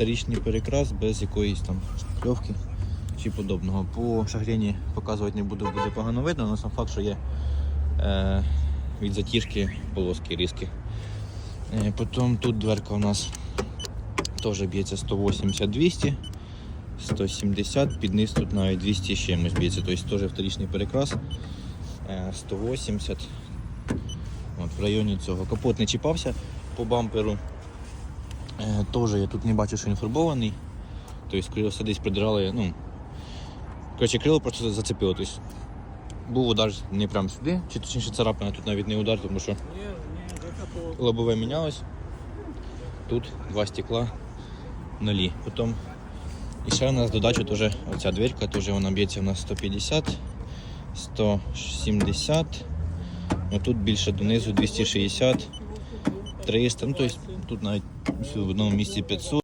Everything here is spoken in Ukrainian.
вторичний перекрас без якоїсь там шпакльовки чи подобного. По шагрені показувати не буду, буде погано видно, але сам факт, що є е, від затяжки полоски різки. Е, потім тут дверка у нас теж б'ється 180-200. 170, під низ тут навіть 200 з чимось б'ється, тобто теж вторичний перекрас. Е, 180. От, в районі цього. Капот не чіпався по бамперу. Е, теж я тут не бачу, що він фарбований. Тобто крило десь придирали. Ну, коротше, крило просто зацепило. Тобто, був удар не прямо сюди, чи точніше царапина, тут навіть не удар, тому що лобове мінялось. Тут два стекла нулі. Потім і ще у нас додача теж оця дверка, теж вона б'ється у нас 150, 170. Ну тут більше донизу 260, 300. Ну тобто тут навіть в одному місці 500.